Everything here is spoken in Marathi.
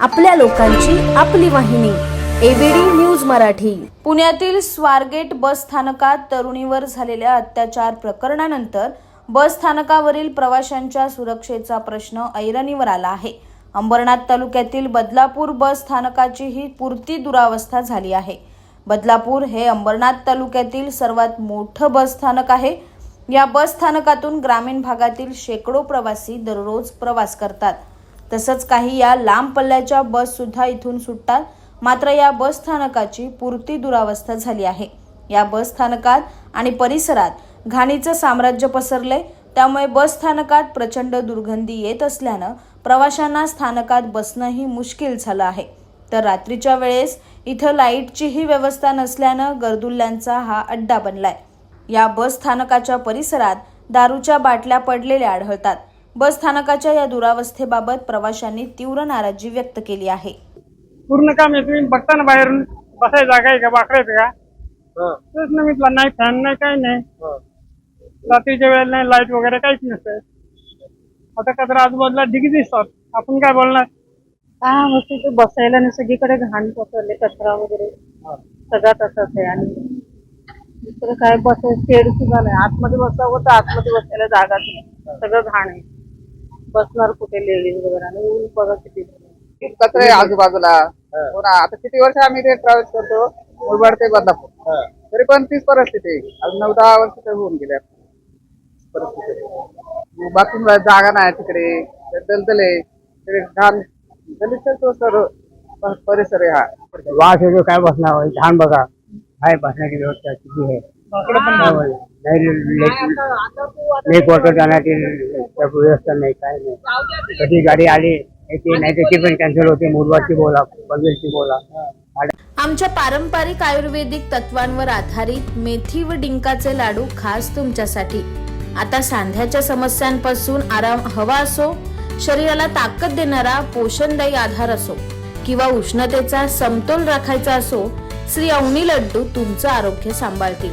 आपल्या लोकांची आपली वाहिनी एबीडी न्यूज मराठी. पुण्यातील स्वारगेट बस स्थानकात तरुणीवर झालेल्या अत्याचार प्रकरणानंतर बस स्थानकावरील प्रवाशांच्या सुरक्षेचा प्रश्न ऐरणीवर आला आहे. अंबरनाथ तालुक्यातील बदलापूर बस स्थानकाची ही पुरती दुरावस्था झाली आहे. बदलापूर हे अंबरनाथ तालुक्यातील सर्वात मोठं बस स्थानक आहे. या बस स्थानकातून ग्रामीण भागातील शेकडो प्रवासी दररोज प्रवास करतात. तसंच काही या लांब पल्ल्याच्या बस सुद्धा इथून सुटतात. मात्र या बस स्थानकाची पुरती दुरावस्था झाली आहे. या बस स्थानकात आणि परिसरात घाणीचं साम्राज्य पसरलंय. त्यामुळे बस स्थानकात प्रचंड दुर्गंधी येत असल्यानं प्रवाशांना स्थानकात बसणंही मुश्किल झालं आहे. तर रात्रीच्या वेळेस इथं लाईटचीही व्यवस्था नसल्यानं गर्दुल्ल्यांचा हा अड्डा बनलाय. या बस स्थानकाच्या परिसरात दारूच्या बाटल्या पडलेल्या आढळतात. बस स्थानकाच्या या दुरावस्थेबाबत प्रवाशांनी तीव्र नाराजी व्यक्त केली आहे. पूर्ण काम आहे तुम्ही बघता ना बाहेरून बसायची जागा आहे का बाकडायचं का? तेच ना मितला नाही फॅन नाही काही नाही. रात्रीच्या वेळेला नाही लाइट वगैरे काहीच नसतं. आता का तर आजूबाजूला ढिगी दिसतात. आपण काय बोलणार? हा मग तिथे बसायला नाही सगळीकडे घाण पसरले कचरा वगैरे. सगळा तसाच आहे आणि दुसरं काय बस शेड सुद्धा नाही. आतमध्ये बसावं होतं आतमध्ये बसायला जागाच नाही. सगळं घाण आहे. बसणार कुठे लेडीज वगैरे? आणि ऊन बघा किती कचरा आहे आजूबाजूला. हो. ना आता किती वर्ष आम्ही ते ट्रॅव्हल्स करतो? मुरबाड ते बदलापूर तरी पण तीच परिस्थिती आहे. आज नऊ दहा वर्ष तर होऊन गेले परिस्थिती. बाथरूम जागा नाही तिकडे. दलदल आहे. तिकडे घाण दलित प- परिसर आहे हा. वास येतो काय बसणार छान बघा. आहे बसण्याची व्यवस्था किती आहे. वॉटर जाण्याची व्यवस्था नाही काय नाही. कधी गाडी आली येते नाही त्याची पण कॅन्सल होते मुरबाडची बोला पनवेलची बोला. आमच्या पारंपरिक आयुर्वेदिक तत्वांवर आधारित मेथी व डिंकाचे लाडू खास तुमच्यासाठी. आता सांध्याच्या समस्यांपासून आराम हवा असो शरीराला ताकद देणारा पोषणदायी आधार असो किंवा उष्णतेचा समतोल राखायचा असो श्री अवनी लड्डू तुमचं आरोग्य सांभाळतील.